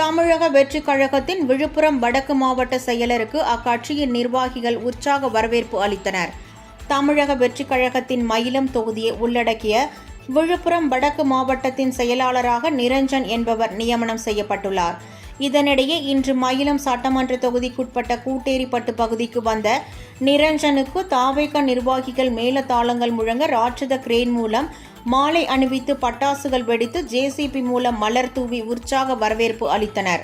தமிழக வெற்றி கழகத்தின் விழுப்புரம் வடக்கு மாவட்ட செயலருக்கு அக்கட்சியின் நிர்வாகிகள் உற்சாக வரவேற்பு அளித்தனர். தமிழக வெற்றி கழகத்தின் மயிலம் தொகுதியை உள்ளடக்கிய விழுப்புரம் வடக்கு மாவட்டத்தின் செயலாளராக நிரஞ்சன் என்பவர் நியமனம் செய்யப்பட்டுள்ளார். இதனிடையே இன்று மயிலம் சட்டமன்ற தொகுதிக்குட்பட்ட கூட்டேரிப்பட்டு பகுதிக்கு வந்த நிரஞ்சனுக்கு தாவேக நிர்வாகிகள் மேலதாளங்கள் முழங்க ராட்சத கிரேன் மூலம் மாலை அணிவித்து பட்டாசுகள் வெடித்து ஜேசிபி மூலம் மலர் தூவி உற்சாக வரவேற்பு அளித்தனர்.